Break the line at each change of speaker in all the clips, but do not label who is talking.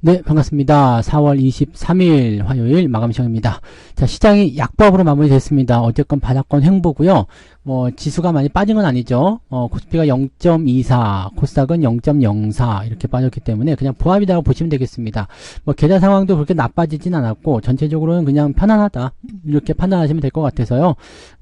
네, 반갑습니다. 4월 23일 화요일 마감 시간입니다. 자, 시장이 약법으로 마무리됐습니다. 어쨌건 바닥권 횡보고요. 뭐 지수가 많이 빠진 건 아니죠. 어, 코스피가 0.24, 코스닥은 0.04 이렇게 빠졌기 때문에 그냥 보합이라고 보시면 되겠습니다. 뭐 계좌 상황도 그렇게 나빠지진 않았고 전체적으로는 그냥 편안하다 이렇게 판단하시면 될 것 같아서요.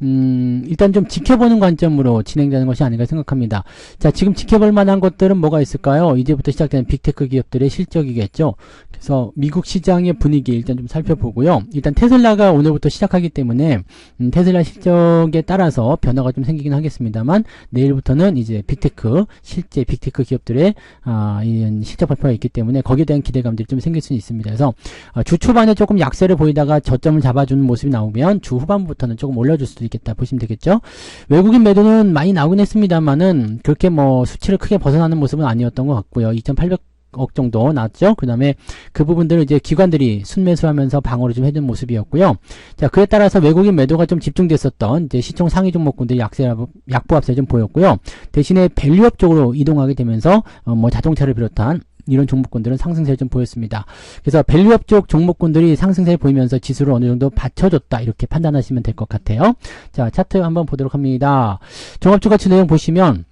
음, 일단 좀 지켜보는 관점으로 진행되는 것이 아닌가 생각합니다. 자, 지금 지켜볼 만한 것들은 뭐가 있을까요? 이제부터 시작되는 빅테크 기업들의 실적이겠죠. 그래서 미국 시장의 분위기 일단 좀 살펴보고요. 일단 테슬라가 오늘부터 시작하기 때문에 음, 테슬라 실적에 따라서 변화가 좀 생기긴 하겠습니다만 내일부터는 이제 빅테크 실제 빅테크 기업들의 아, 이 실적 발표가 있기 때문에 거기에 대한 기대감들이 좀 생길 수 있습니다. 그래서 아, 주 초반에 조금 약세를 보이다가 저점을 잡아주는 모습이 나오면 주 후반부터는 조금 올려줄 수도 있겠다 보시면 되겠죠. 외국인 매도는 많이 나오긴 했습니다만은 그렇게 뭐 수치를 크게 벗어나는 모습은 아니었던 것 같고요. 2,800 억 정도 나왔죠. 그 다음에 그 부분들을 이제 기관들이 순매수하면서 방어를 좀 해준 모습이었고요. 자, 그에 따라서 외국인 매도가 좀 집중됐었던 이제 시총 상위 종목군들이 약세, 약보합세 좀 보였고요. 대신에 밸류업 쪽으로 이동하게 되면서 어, 뭐 자동차를 비롯한 이런 종목군들은 상승세를 좀 보였습니다. 그래서 밸류업 쪽 종목군들이 상승세를 보이면서 지수를 어느 정도 받쳐줬다 이렇게 판단하시면 될 것 같아요. 자 차트 한번 보도록 합니다. 종합주가치 내용 보시면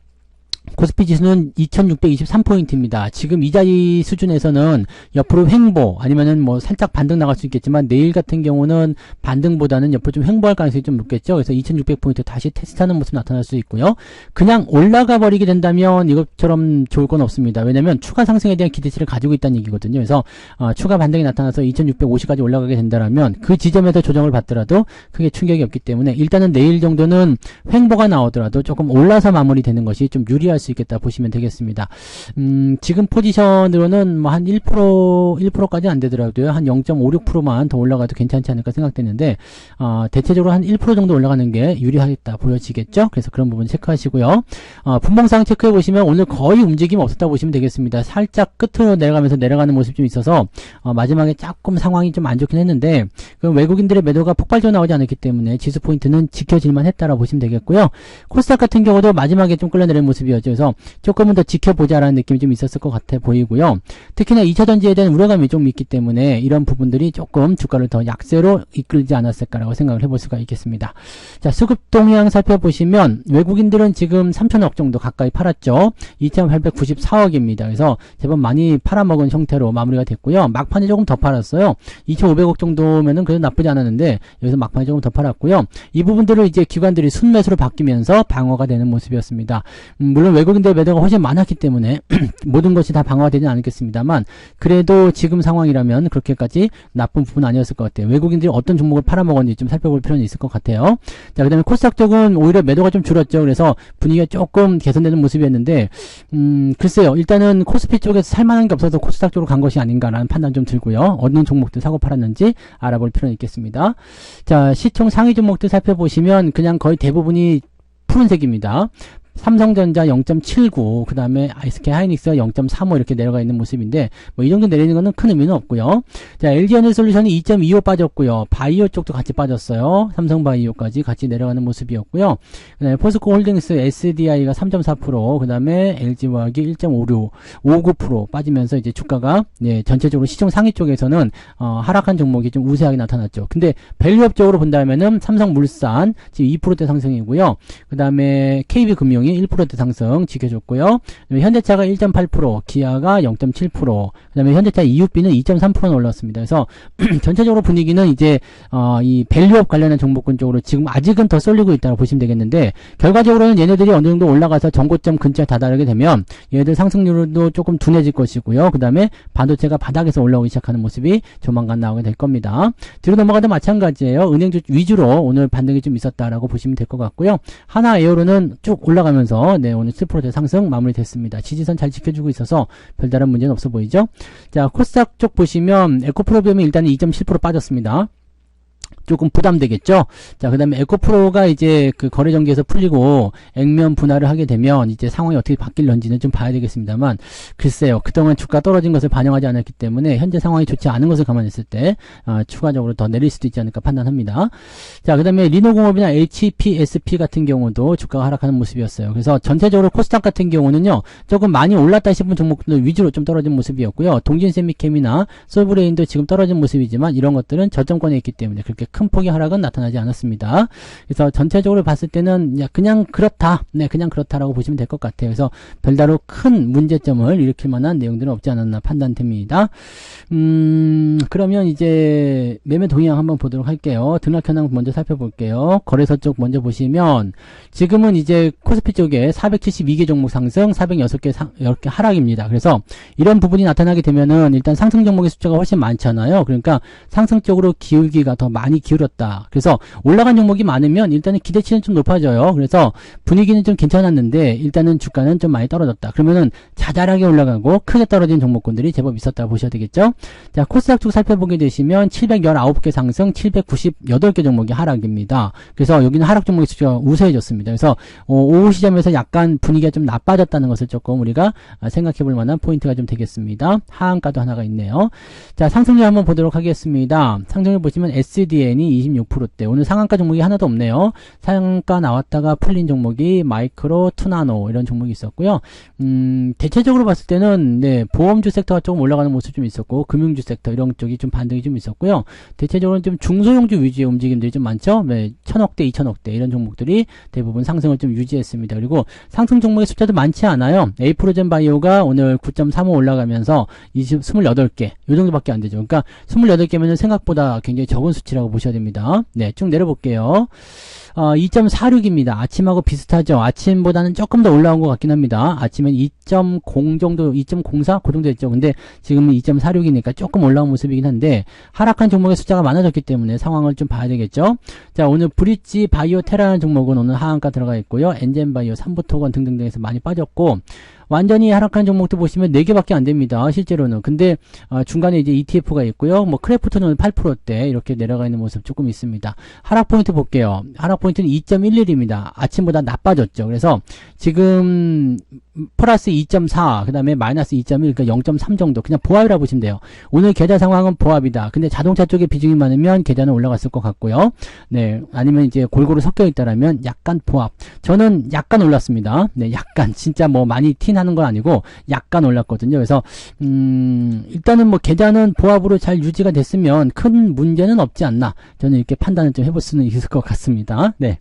코스피 지수는 2623포인트입니다. 지금 이 자리 수준에서는 옆으로 횡보 아니면은 뭐 살짝 반등 나갈 수 있겠지만 내일 같은 경우는 반등보다는 옆으로 좀 횡보할 가능성이 좀 높겠죠. 그래서 2600포인트 다시 테스트하는 모습 나타날 수 있고요. 그냥 올라가 버리게 된다면 이것처럼 좋을 건 없습니다. 왜냐면 추가 상승에 대한 기대치를 가지고 있다는 얘기거든요. 그래서 어, 추가 반등이 나타나서 2650까지 올라가게 된다면 그 지점에서 조정을 받더라도 크게 충격이 없기 때문에 일단은 내일 정도는 횡보가 나오더라도 조금 올라서 마무리되는 것이 좀 유리할 수 있겠다 보시면 되겠습니다. 음, 지금 포지션으로는 뭐 한 1% 1%까지 안 되더라도요. 한 0.56%만 더 올라가도 괜찮지 않을까 생각되는데 어, 대체적으로 한 1% 정도 올라가는 게 유리하겠다 보여지겠죠. 그래서 그런 부분 체크하시고요. 어, 분봉상 체크해 보시면 오늘 거의 움직임 없었다 보시면 되겠습니다. 살짝 끝으로 내려가면서 내려가는 모습 좀 있어서 어, 마지막에 조금 상황이 좀 안 좋긴 했는데 그 외국인들의 매도가 폭발적으로 나오지 않았기 때문에 지수 포인트는 지켜질만 했다라고 보시면 되겠고요. 코스닥 같은 경우도 마지막에 좀 끌려내리는 모습이었죠. 그래서 조금은 더 지켜보자라는 느낌이 좀 있었을 것 같아 보이고요. 특히나 2차 전지에 대한 우려감이 좀 있기 때문에 이런 부분들이 조금 주가를 더 약세로 이끌지 않았을까라고 생각을 해볼 수가 있겠습니다. 자, 수급 동향 살펴보시면 외국인들은 지금 3천억 정도 가까이 팔았죠. 2,894억입니다. 그래서 제법 많이 팔아먹은 형태로 마무리가 됐고요. 막판에 조금 더 팔았어요. 2,500억 정도면은 그래도 나쁘지 않았는데 여기서 막판에 조금 더 팔았고요. 이 부분들을 이제 기관들이 순매수로 바뀌면서 방어가 되는 모습이었습니다. 음, 물론 외국인들 매도가 훨씬 많았기 때문에 모든 것이 다 방어가 되지는 않겠습니다만 그래도 지금 상황이라면 그렇게까지 나쁜 부분 아니었을 것 같아요. 외국인들이 어떤 종목을 팔아먹었는지 좀 살펴볼 필요는 있을 것 같아요. 자, 그 다음에 코스닥 쪽은 오히려 매도가 좀 줄었죠. 그래서 분위기가 조금 개선되는 모습이었는데 음, 글쎄요. 일단은 코스피 쪽에서 살만한 게 없어서 코스닥 쪽으로 간 것이 아닌가라는 판단 좀 들고요. 어느 종목들 사고 팔았는지 알아볼 필요는 있겠습니다. 자, 시총 상위 종목들 살펴보시면 그냥 거의 대부분이 푸른색입니다. 삼성전자 0.79, 그 다음에 아이스케 하이닉스가 0.35 이렇게 내려가 있는 모습인데, 뭐 이 정도 내리는 거는 큰 의미는 없고요. 자, LG에너솔루션이 2.25 빠졌고요. 바이오 쪽도 같이 빠졌어요. 삼성바이오까지 같이 내려가는 모습이었고요. 그 다음에 포스코 홀딩스 SDI가 3.4%, 그 다음에 LG화학이 1.56, 59% 빠지면서 이제 주가가, 예, 전체적으로 시총 상위 쪽에서는, 어, 하락한 종목이 좀 우세하게 나타났죠. 근데 밸류업적으로 본다면은 삼성물산 지금 2%대 상승이고요. 그 다음에 KB금융 삼성이 1%대 상승 지켜줬고요. 현대차가 1.8%, 기아가 0.7%, 그 다음에 현대차 EUB는 2.3%나 올랐습니다. 그래서 전체적으로 분위기는 이제 어, 이 밸류업 관련한 종목군 쪽으로 지금 아직은 더 쏠리고 있다고 보시면 되겠는데 결과적으로는 얘네들이 어느 정도 올라가서 정고점 근처에 다다르게 되면 얘들 상승률도 조금 둔해질 것이고요. 그 다음에 반도체가 바닥에서 올라오기 시작하는 모습이 조만간 나오게 될 겁니다. 뒤로 넘어가도 마찬가지예요. 은행주 위주로 오늘 반등이 좀 있었다라고 보시면 될 것 같고요. 하나 에어로는 쭉 올라가 올라 가면서 네 오늘 7%대 상승 마무리됐습니다. 지지선 잘 지켜주고 있어서 별다른 문제는 없어 보이죠? 자 코스닥 쪽 보시면 에코프로비움이 일단 2.7% 빠졌습니다. 조금 부담되겠죠. 자, 그 다음에 에코프로가 이제 그 거래 정지에서 풀리고 액면 분할을 하게 되면 이제 상황이 어떻게 바뀔런지는 좀 봐야 되겠습니다만 글쎄요. 그동안 주가 떨어진 것을 반영하지 않았기 때문에 현재 상황이 좋지 않은 것을 감안했을 때 어, 추가적으로 더 내릴 수도 있지 않을까 판단합니다. 자, 그 다음에 리노공업이나 HPSP 같은 경우도 주가가 하락하는 모습이었어요. 그래서 전체적으로 코스닥 같은 경우는요. 조금 많이 올랐다 싶은 종목들 위주로 좀 떨어진 모습이었고요. 동진 세미캠이나 솔브레인도 지금 떨어진 모습이지만 이런 것들은 저점권에 있기 때문에 그렇게 큰 폭의 하락은 나타나지 않았습니다. 그래서 전체적으로 봤을 때는 그냥 그렇다. 네, 그냥 그렇다라고 보시면 될 것 같아요. 그래서 별다로 큰 문제점을 일으킬 만한 내용들은 없지 않았나 판단됩니다. 음, 그러면 이제 매매 동향 한번 보도록 할게요. 등락 현황 먼저 살펴볼게요. 거래소 쪽 먼저 보시면 지금은 이제 코스피 쪽에 472개 종목 상승, 406개 상, 이렇게 하락입니다. 그래서 이런 부분이 나타나게 되면은 일단 상승 종목의 숫자가 훨씬 많잖아요. 그러니까 상승 쪽으로 기울기가 더 많이 기울었다. 그래서 올라간 종목이 많으면 일단은 기대치는 좀 높아져요. 그래서 분위기는 좀 괜찮았는데 일단은 주가는 좀 많이 떨어졌다. 그러면은 자잘하게 올라가고 크게 떨어진 종목군들이 제법 있었다 보셔야 되겠죠. 자, 코스닥 쪽 살펴보게 되시면 719개 상승, 798개 종목이 하락입니다. 그래서 여기는 하락 수가 우세해졌습니다. 그래서 어, 오후 시점에서 약간 분위기가 좀 나빠졌다는 것을 조금 우리가 아, 생각해 볼 만한 포인트가 좀 되겠습니다. 하한가도 하나가 있네요. 자, 상승률 한번 보도록 하겠습니다. 상승률 보시면 SDN이 26%대. 오늘 상한가 종목이 하나도 없네요. 상한가 나왔다가 풀린 종목이 마이크로, 투나노 이런 종목이 있었고요. 음, 대체적으로 봤을 때는 네, 보험주 섹터가 조금 올라가는 모습 좀 있었고 금융주 섹터 이런 쪽이 좀 반등이 좀 있었고요. 대체적으로는 좀 중소형주 위주의 움직임들이 좀 많죠. 네, 천억대, 이천억대 이런 종목들이 대부분 상승을 좀 유지했습니다. 그리고 상승 종목의 숫자도 많지 않아요. 에이프로젠 바이오가 오늘 9.35 올라가면서 20, 28개 요 정도밖에 안 되죠. 그러니까 28개면은 생각보다 굉장히 적은 수치라고 보 셔야 됩니다. 네, 쭉 내려볼게요. 어, 2.46입니다. 아침하고 비슷하죠. 아침보다는 조금 더 올라온 것 같긴 합니다. 아침엔 2.0 정도, 2.04? 그 정도 됐죠. 근데 지금은 2.46이니까 조금 올라온 모습이긴 한데, 하락한 종목의 숫자가 많아졌기 때문에 상황을 좀 봐야 되겠죠. 자, 오늘 브릿지 바이오 테라는 종목은 오늘 하한가 들어가 있고요. 엔젠 바이오, 삼부토건 등등등에서 많이 빠졌고, 완전히 하락한 종목도 보시면 4개밖에 안 됩니다. 실제로는. 근데 어, 중간에 이제 ETF가 있고요. 뭐 크래프트는 8%대 이렇게 내려가 있는 모습 조금 있습니다. 하락 포인트 볼게요. 하락 포인트는 2.11입니다. 아침보다 나빠졌죠. 그래서 지금 플러스 2.4, 그 다음에 마이너스 2.1, 그러니까 0.3 정도. 그냥 보합이라 고 보시면 돼요. 오늘 계좌 상황은 보합이다. 근데 자동차 쪽에 비중이 많으면 계좌는 올라갔을 것 같고요. 네. 아니면 이제 골고루 섞여 있다라면 약간 보합. 저는 약간 올랐습니다. 네. 약간. 진짜 뭐 많이 티 나는 건 아니고 약간 올랐거든요. 그래서, 음, 일단은 뭐 계좌는 보합으로 잘 유지가 됐으면 큰 문제는 없지 않나. 저는 이렇게 판단을 좀 해볼 수는 있을 것 같습니다. 네.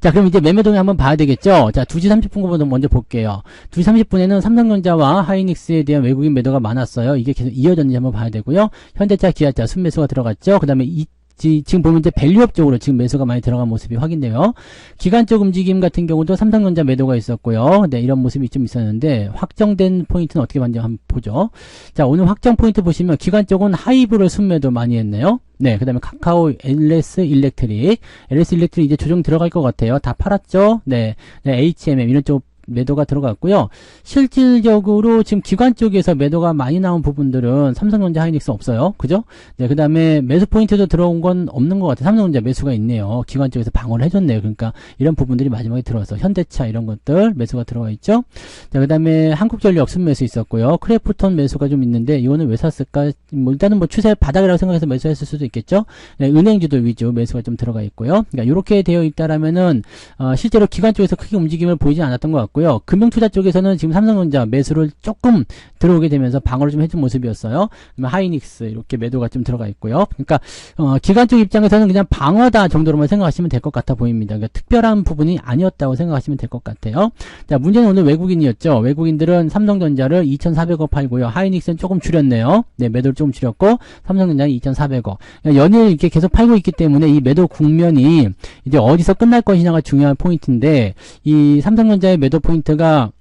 자, 그럼 이제 매매 동향 한번 봐야 되겠죠? 자, 2시 30분부터 먼저 볼게요. 2시 30분에는 삼성전자와 하이닉스에 대한 외국인 매도가 많았어요. 이게 계속 이어졌는지 한번 봐야 되고요. 현대차, 기아차 순매수가 들어갔죠? 그 다음에 이 지 금 보면 이제 밸류업 쪽으로 지금 매수가 많이 들어간 모습이 확인돼요. 기간적 움직임 같은 경우도 삼성전자 매도가 있었고요. 네, 이런 모습이 좀 있었는데 확정된 포인트는 어떻게 봤는지 한번 보죠. 자, 오늘 확정 포인트 보시면 기간 쪽은 하이브를 순매도 많이 했네요. 네, 그 다음에 카카오, LS 일렉트릭. LS 일렉트릭 이제 조정 들어갈 것 같아요. 다 팔았죠? 네. 네 HMM 이런 쪽 매도가 들어갔고요. 실질적으로 지금 기관 쪽에서 매도가 많이 나온 부분들은 삼성전자 하이닉스 없어요. 그죠? 네, 그 다음에 매수 포인트도 들어온 건 없는 것 같아요. 삼성전자 매수가 있네요. 기관 쪽에서 방어를 해줬네요. 그러니까 이런 부분들이 마지막에 들어서 현대차 이런 것들 매수가 들어가 있죠. 자, 그 다음에 한국전력 순매수 있었고요. 크래프톤 매수가 좀 있는데 이거는 왜 샀을까? 뭐 일단은 뭐 추세 바닥이라고 생각해서 매수했을 수도 있겠죠. 네, 은행주도 위주 매수가 좀 들어가 있고요. 그러니까 이렇게 되어 있다라면은 어, 실제로 기관 쪽에서 크게 움직임을 보이지 않았던 것 같고요. 있고요. 금융투자 쪽에서는 지금 삼성전자 매수를 조금 들어오게 되면서 방어를 좀 해준 모습이었어요. 하이닉스 이렇게 매도가 좀 들어가 있고요. 그러니까 어, 기관 쪽 입장에서는 그냥 방어다 정도로만 생각하시면 될 것 같아 보입니다. 그러니까 특별한 부분이 아니었다고 생각하시면 될 것 같아요. 자 문제는 오늘 외국인이었죠. 외국인들은 삼성전자를 2,400억 팔고요. 하이닉스는 조금 줄였네요. 네 매도를 조금 줄였고 삼성전자는 2,400억. 그러니까 연일 이렇게 계속 팔고 있기 때문에 이 매도 국면이 이제 어디서 끝날 것이냐가 중요한 포인트인데 이 삼성전자의 매도 포인트 가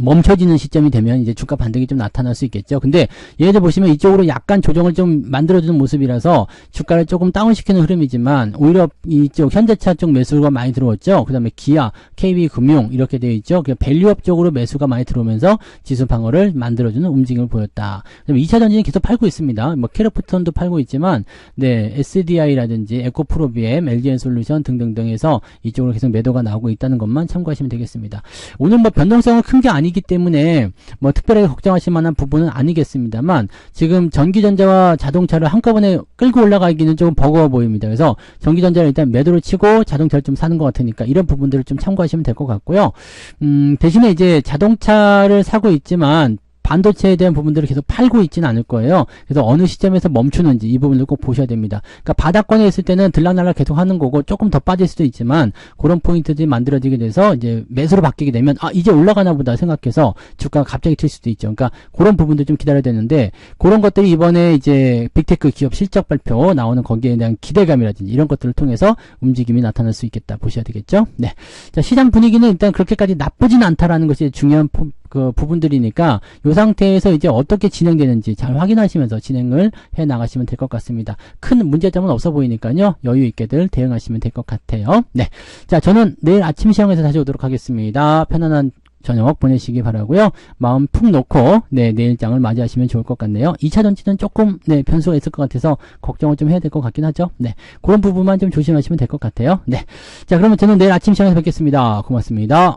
멈춰지는 시점이 되면 이제 주가 반등이 좀 나타날 수 있겠죠. 근데 얘들 보시면 이쪽으로 약간 조정을 좀 만들어주는 모습이라서 주가를 조금 다운시키는 흐름이지만 오히려 이쪽 현대차 쪽 매수가 많이 들어왔죠. 그 다음에 기아, KB금융 이렇게 되어 있죠. 그 밸류업 쪽으로 매수가 많이 들어오면서 지수 방어를 만들어주는 움직임을 보였다. 그다음에 2차 전지는 계속 팔고 있습니다. 뭐 캐러프톤도 팔고 있지만 네 SDI라든지 에코프로비엠, LG엔솔루션 등등등에서 이쪽으로 계속 매도가 나오고 있다는 것만 참고하시면 되겠습니다. 오늘 뭐 변동성은 큰 게 아니 기 때문에 뭐 특별하게 걱정하실 만한 부분은 아니겠습니다만 지금 전기전자와 자동차를 한꺼번에 끌고 올라가기는 조금 버거워 보입니다. 그래서 전기전자를 일단 매도를 치고 자동차를 좀 사는 것 같으니까 이런 부분들을 좀 참고하시면 될 것 같고요. 음, 대신에 이제 자동차를 사고 있지만 반도체에 대한 부분들을 계속 팔고 있지는 않을 거예요. 그래서 어느 시점에서 멈추는지 이 부분을 꼭 보셔야 됩니다. 그러니까 바닥권에 있을 때는 들락날락 계속 하는 거고 조금 더 빠질 수도 있지만 그런 포인트들이 만들어지게 돼서 이제 매수로 바뀌게 되면 아 이제 올라가나 보다 생각해서 주가가 갑자기 튈 수도 있죠. 그러니까 그런 부분들 좀 기다려야 되는데 그런 것들이 이번에 이제 빅테크 기업 실적 발표 나오는 거기에 대한 기대감이라든지 이런 것들을 통해서 움직임이 나타날 수 있겠다 보셔야 되겠죠. 네. 자, 시장 분위기는 일단 그렇게까지 나쁘진 않다라는 것이 중요한 포, 그 부분들이니까 이 상태에서 이제 어떻게 진행되는지 잘 확인하시면서 진행을 해 나가시면 될 것 같습니다. 큰 문제점은 없어 보이니까요. 여유 있게들 대응하시면 될 것 같아요. 네. 자, 저는 내일 아침 시황에서 다시 오도록 하겠습니다. 편안한 저녁 보내시기 바라고요. 마음 푹 놓고 네 내일장을 맞이하시면 좋을 것 같네요. 2차 전지는 조금 네 변수가 있을 것 같아서 걱정을 좀 해야 될 것 같긴 하죠. 네 그런 부분만 좀 조심하시면 될 것 같아요. 네. 자 그러면 저는 내일 아침 시간에 뵙겠습니다. 고맙습니다.